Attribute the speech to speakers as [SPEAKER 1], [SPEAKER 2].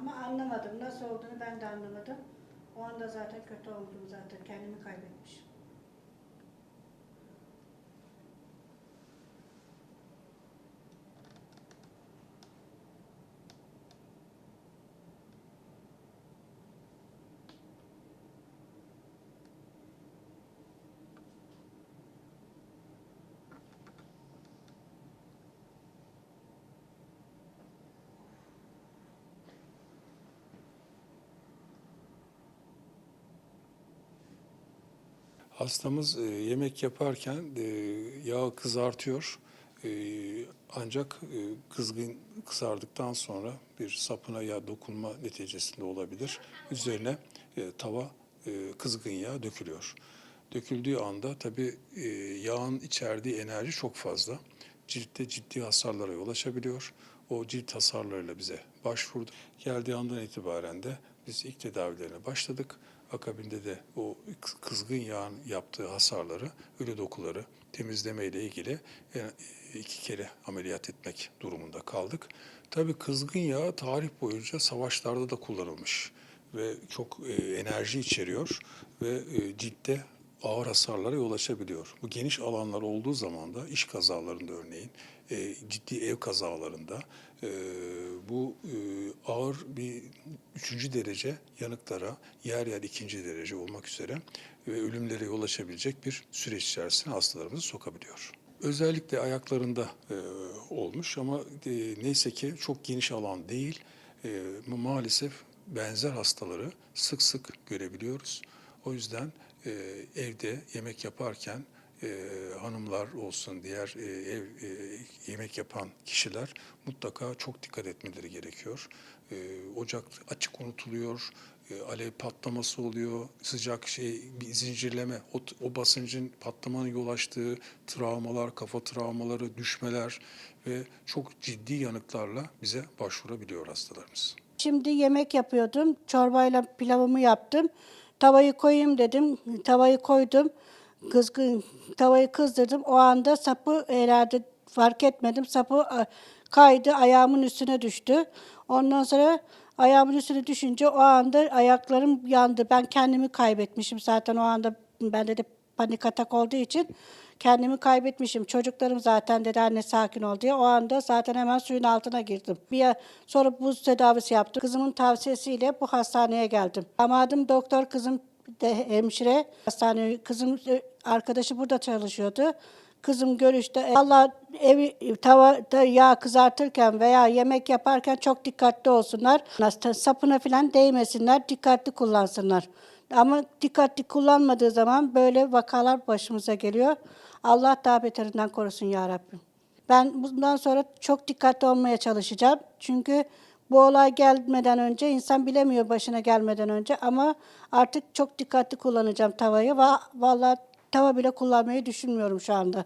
[SPEAKER 1] Ama anlamadım. Nasıl olduğunu ben de anlamadım. O anda zaten kötü oldum zaten. Kendimi kaybetmişim.
[SPEAKER 2] Hastamız e, yemek yaparken e, yağı kızartıyor. E, ancak kızgın kızardıktan sonra bir sapına yağ dokunma neticesinde olabilir. Üzerine tava kızgın yağ dökülüyor. Döküldüğü anda tabii yağın içerdiği enerji çok fazla. Ciltte ciddi hasarlara yol açabiliyor. O cilt hasarlarıyla bize başvurdu. Geldiği andan itibaren de biz ilk tedavilerine başladık. Akabinde de o kızgın yağın yaptığı hasarları, ölü dokuları temizleme ile ilgili iki kere ameliyat etmek durumunda kaldık. Tabii kızgın yağ tarih boyunca savaşlarda da kullanılmış ve çok e, enerji içeriyor ve e, ciltte ağır hasarlara yol açabiliyor. Bu geniş alanlar olduğu zaman da iş kazalarında örneğin e, ciddi ev kazalarında e, bu e, ağır bir üçüncü derece yanıklara yer yer ikinci derece olmak üzere ve ölümlere yol açabilecek bir süreç içerisine hastalarımızı sokabiliyor. Özellikle ayaklarında e, olmuş ama e, neyse ki çok geniş alan değil. E, maalesef benzer hastaları sık sık görebiliyoruz. O yüzden e, evde yemek yaparken e, hanımlar olsun, diğer e, ev e, yemek yapan kişiler mutlaka çok dikkat etmeleri gerekiyor. E, ocak açık unutuluyor, e, alev patlaması oluyor, sıcak şey bir zincirleme, o, o basıncın patlamanın yol açtığı travmalar, kafa travmaları, düşmeler ve çok ciddi yanıklarla bize başvurabiliyor hastalarımız.
[SPEAKER 1] Şimdi yemek yapıyordum. Çorbayla pilavımı yaptım. Tavayı koyayım dedim. Tavayı koydum. Kızgın tavayı kızdırdım. O anda sapı herhalde fark etmedim. Sapı kaydı, ayağımın üstüne düştü. Ondan sonra ayağımın üstüne düşünce o anda ayaklarım yandı. Ben kendimi kaybetmişim zaten o anda. Bende de panik atak olduğu için kendimi kaybetmişim. Çocuklarım zaten dedi anne sakin ol diye. O anda zaten hemen suyun altına girdim. Bir sonra buz tedavisi yaptım. Kızımın tavsiyesiyle bu hastaneye geldim. Damadım doktor, kızım de hemşire. Hastane kızım e, arkadaşı burada çalışıyordu. Kızım görüşte Allah evi tavada yağ kızartırken veya yemek yaparken çok dikkatli olsunlar. Sapına falan değmesinler, dikkatli kullansınlar. Ama dikkatli kullanmadığı zaman böyle vakalar başımıza geliyor. Allah daha beterinden korusun ya Rabbim. Ben bundan sonra çok dikkatli olmaya çalışacağım. Çünkü bu olay gelmeden önce insan bilemiyor başına gelmeden önce ama artık çok dikkatli kullanacağım tavayı vallahi tava bile kullanmayı düşünmüyorum şu anda.